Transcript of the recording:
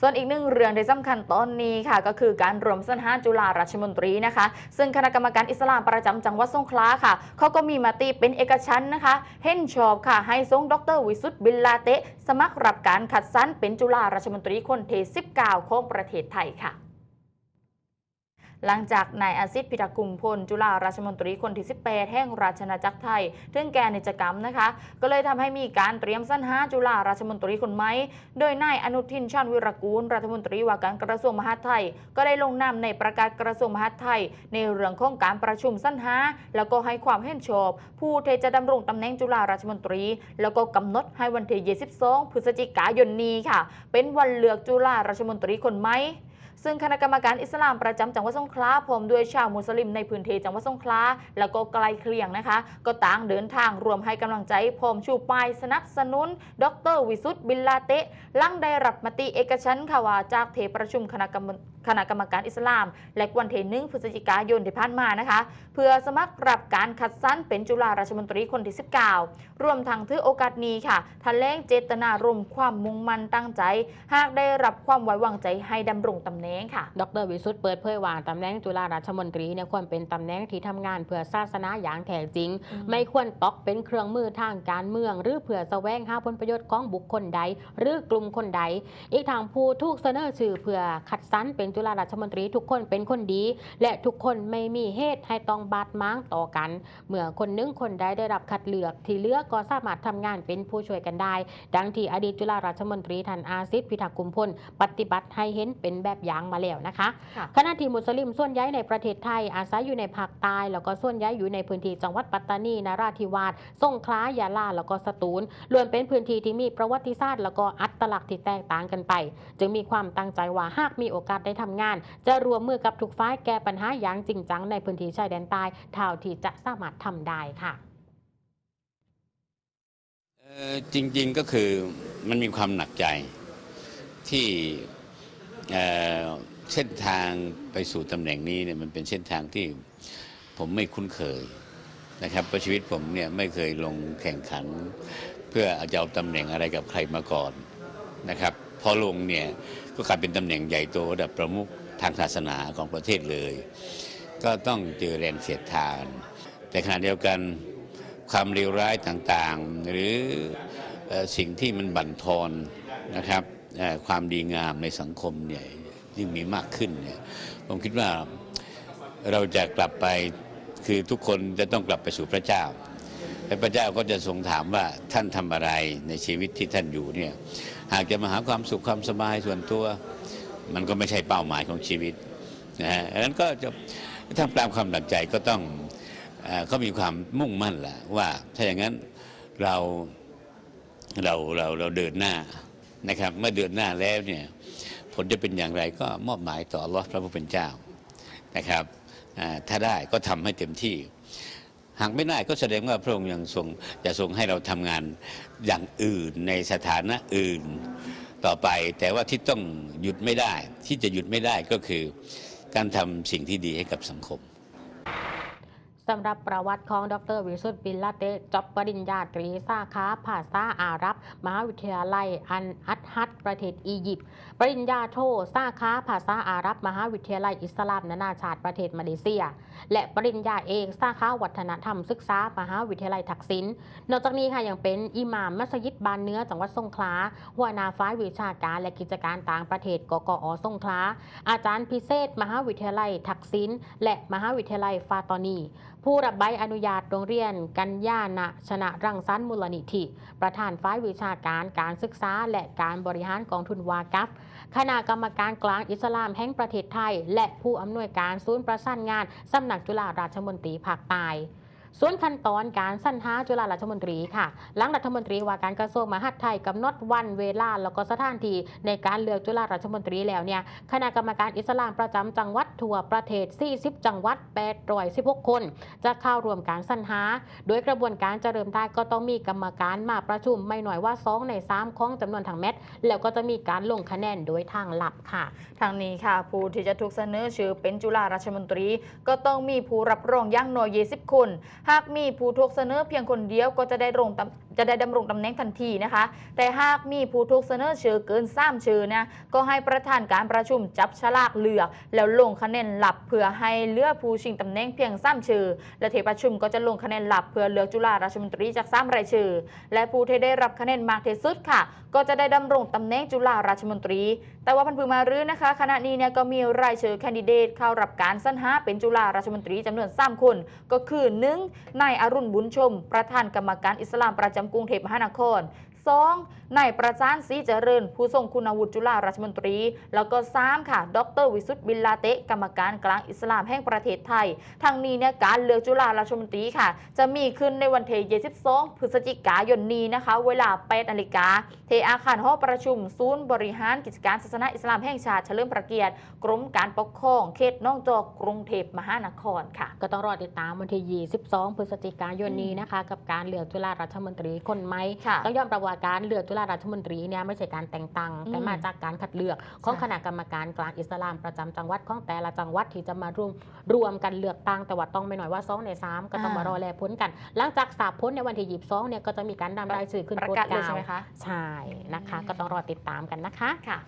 ส่วนอีกหนึ่งเรื่องที่สำคัญตอนนี้ค่ะ ก็คือการรวมสัญหาจุฬาราชมนตรีนะคะ ซึ่งคณะกรรมการอิสลามประจำจังหวัดสงขลาค่ะเขาก็มีมติเป็นเอกฉันนะคะ เห็นชอบค่ะให้ทรงดรวิสุทธ์บิลลาเตะสมัครรับการขัดสันเป็นจุฬาราชมนตรีคนที่19ของประเทศไทยค่ะ หลังจากนายอาซิดพิทักษ์กุมพล จุฬาราชมนตรีคนที่ 18 แห่งราชอาจักรไทย ถึงแก่นิจกรรมนะคะ ก็เลยทำให้มีการเตรียมสรรหาจุฬาราชมนตรีคนใหม่โดยนายอนุทินชาญวิรกูล รัฐมนตรีว่าการกระทรวงมหาดไทย ก็ได้ลงนามในประกาศกระทรวงมหาดไทย ในเรื่องของการประชุมสรรหาแล้วก็ให้ความเห็นชอบ ผู้ที่จะดำรงตำแหน่งจุฬาราชมนตรี แล้วก็กำหนดให้วันที่ 22 พฤศจิกายนนี้ค่ะ เป็นวันเลือกจุฬาราชมนตรีคนใหม่ ซึ่งคณะกรรมการอิสลามประจำจังหวัดสงขลาพร้อมด้วยชาวมุสลิมในพื้นที่จังหวัดสงขลาแล้วก็ไกลเคียงนะคะ ก็ต่างเดินทางรวมให้กำลังใจพร้อมชูป้ายสนับสนุน ดรวิสุทธ์บิลลาเตะลังได้รับมติเอกชนค่ะว่าจากเทประชุมคณะกรรม คณะกรรมการอิสลาม และวันที่หนึ่งพฤศจิกายนที่ผ่านมานะคะ เพื่อสมัครรับการคัดสรรเป็นจุฬาราชมนตรีคนที่ 19 รวมทั้งถือโอกาสนี้ค่ะทันแรงเจตนารมณ์ความมุ่งมั่นตั้งใจ หากได้รับความไว้วางใจให้ดำรงตำแหน่งค่ะ ดรวิสุทธ์เปิดเผยว่าตำแหน่งจุฬาราชมนตรีเนี่ยควรเป็นตำแหน่งที่ทำงานเพื่อศาสนาอย่างแท้จริงอืมไม่ควรตอกเป็นเครื่องมือทางการเมือง หรือเพื่อแสวงหาผลประโยชน์ของบุคคลใด หรือกลุ่มคนใด อีกทางผู้ถูกเสนอชื่อเพื่อขัดสรรเป็นจุฬาราชมนตรีทุกคนเป็นคนดี และทุกคนไม่มีเหตุให้ต้องบาดหมางต่อกัน เมื่อคนหนึงคนใดได้รับคัดเลือก ที่เหลือกก็สามารถทำงานเป็นผู้ช่วยกันได้ ดังที่อดีตจุฬาราชมนตรีท่านอาซิดพิทักษ์กุมพลปฏิบัติให้เห็นเป็นแบบอย่างมาแล้วนะคะค่ะขณะที่มุสลิมส่วนใหญ่ในประเทศไทยอาศัยอยู่ในภาคใต้แล้วก็ส่วนใหญ่อยู่ในพื้นที่จังหวัดปัตตานีนราธิวาสสงขลายาลาแล้วก็สตูลล้วนเป็นพื้นที่ที่มีประวัติศาสตร์แล้วก็อัตลักษณ์ที่แตกต่างกันไป จึงมีความตั้งใจว่าหากมีโอกาสได้ทำงาน จะรวมมือกับทุกฝ่ายแก้ปัญหาอย่างจริงจังในพื้นที่ชายแดนใต้เท่าที่จะสามารถทำได้ค่ะจริงๆก็คือมันมีความหนักใจที่เเส้นทางไปสู่ตำแหน่งนี้เนี่ยมันเป็นเส้นทางที่ผมไม่คุ้นเคยนะครับเพราะชีวิตผมเนี่ยไม่เคยลงแข่งขัน เพื่อจะเอาตำแหน่งอะไรกับใครมาก่อนนะครับ พอลงเนี่ยก็กลายเป็นตำแหน่งใหญ่โตระดับประมุขทางศาสนาของประเทศเลย ก็ต้องเจอแรงเสียดทาน แต่ขณะเดียวกันความเลวร้ายต่างๆ หรือสิ่งที่มันบั่นทอนนะครับความดีงามในสังคมเนี่ยยิ่งมีมากขึ้นเนี่ยผมคิดว่าเราจะกลับไปคือทุกคนจะต้องกลับไปสู่พระเจ้า พระเจ้าก็จะทรงถามว่าท่านทำอะไรในชีวิตที่ท่านอยู่เนี่ยหากจะมาหาความสุขความสบายส่วนตัว มันก็ไม่ใช่เป้าหมายของชีวิตนะฮะดังนั้นก็จะท่ามกลางความหนักใจก็ต้องเขามีความมุ่งมั่นแหละว่าถ้าอย่างนั้นเราเราเราเราเดินหน้านะครับ เมื่อเดินหน้าแล้วเนี่ยผลจะเป็นอย่างไรก็มอบหมายต่ออัลลอฮ์พระผู้เป็นเจ้านะครับถ้าได้ก็ทำให้เต็มที่ หากไม่ได้ก็แสดงว่าพระองค์ยังทรงจะทรงให้เราทำงานอย่างอื่นในสถานะอื่นต่อไป แต่ว่าที่ต้องหยุดไม่ได้ ที่จะหยุดไม่ได้ก็คือ การทำสิ่งที่ดีให้กับสังคม สำหรับประวัติของดรวิสุทธ์บิลลาเตจบปริญญาตรีสาขาภาษาอาหรับ มหาวิทยาลัยอันอัตฮัดประเทศอียิปต์ปริญญาโทสาขาภาษาอาหรับ มหาวิทยาลัยอิสลามนานาชาติประเทศมาเลเซีย และปริญญาเอกสาขาวัฒนธรรมศึกษามหาวิทยาลัยทักษิณนอกจากนี้ค่ะยังเป็นอิหม่ามมัสยิดบานเนื้อจังหวัดสงขลาหัวหนาฝ่ายวิชาการและกิจการต่างประเทศกกอสงขลาอาจารย์พิเศษ มหาวิทยาลัยทักษิณและมหาวิทยาลัยฟาตอนีผู้รับใบอนุญาตโรงเรียน กัญญาณชนะรังสรรค์มูลนิธิ ประธานฝ่ายวิชาการการศึกษา และการบริหารกองทุนวากัฟคณะกรรมการกลางอิสลามแห่งประเทศไทย และผู้อำนวยการศูนย์ประสานงานสำนักจุฬาราชมนตรีภาคใต้ ส่วนขั้นตอนการสรรหาจุฬาราชมนตรีค่ะ หลังรัฐมนตรีว่าการกระทรวงมหาดไทยกำหนดวันเวลาแล้วก็สถานที่ในการเลือกจุฬาราชมนตรีแล้วเนี่ยคณะกรรมการอิสลามประจำจังหวัดทั่วประเทศ 40 จังหวัด816 คน จะเข้าร่วมการสรรหา โดยกระบวนการจะเริ่มได้ก็ต้องมีกรรมการมาประชุมไม่หน่อยว่า 2 ใน 3 ของจำนวนทั้งแมตช์แล้วก็จะมีการลงคะแนนโดยทางลับค่ะ ทางนี้ค่ะ ผู้ที่จะถูกเสนอชื่อเป็นจุฬาราชมนตรี ก็ต้องมีผู้รับรองอย่างน้อย20 คนหากมีผู้ถูกเสนอเพียงคนเดียวก็จะได้ลงตำ จะได้ดำรงตำแหน่งทันทีนะคะ แต่หากมีผู้ถูกเสนอชื่อเกิน3ชื่อนะก็ให้ประธานการประชุมจับฉลากเลือก แล้วลงคะแนนหลับเพื่อให้เลือกผู้ชิงตำแหน่งเพียง3ชื่อ และเทประชุมก็จะลงคะแนนหลับเพื่อเลือกจุฬาราชมนตรีจาก3รายชื่อ และผู้ที่ได้รับคะแนนมากที่สุดค่ะ ก็จะได้ดำรงตำแหน่งจุฬาราชมนตรี แต่ว่าพันธุ์มารื้อนะคะขณะนี้เนี่ยก็มีรายชื่อแคนดิเดตเข้ารับการสรรหาเป็นจุฬาราชมนตรีจำนวน3คน ก็คือ 1. นายอรุณบุญชม ประธานกรรมการอิสลามประจำกรุงเทพมหานคร 2. นายประจานศรีเจริญ ผู้ทรงคุณวุฒิจุฬาราชมนตรี แล้วก็ 3 ค่ะ ดรวิสุทธ์บินลาเตะกรรมการกลางอิสลามแห่งประเทศไทย ทางนี้เนี่ยการเลือกจุฬาราชมนตรีค่ะ จะมีขึ้นในวันที่22พฤศจิกายนนี้นะคะ เวลา8นาฬิกาเทอาคารหอประชุม ศูนย์บริหารกิจการศาสนาอิสลามแห่งชาติเฉลิมพระเกียรติกรมการปกครองเขตน้องจอกกรุงเทพมหานครค่ะ ก็ต้องรอติดตามวันที่22พฤศจิกายนนี้นะคะ กับการเลือกจุฬาราชมนตรีคนใหม่ค่ะต้องยอมรับว่าการเลือกจุฬาราชมนตรีเนี่ยไม่ใช่การแต่งตั้งแต่อืมมาจากการคัดเลือกของใช่คณะกรรมการกลางอิสลามประจำจังหวัดของแต่ละจังหวัดที่จะมารวมรวมกันเลือกตั้งแต่ว่าต้องไม่น้อยว่า2ใน3ก็ต้องมารอแลพ้นกัน หลังจากสาบพ้นในวันที่22เนี่ยก็จะมีการนำรายชื่อขึ้นประโปรดกาศเลยกาใช่วไหมคะใช่นะคะ ก็ต้องรอติดตามกันนะคะค่ะ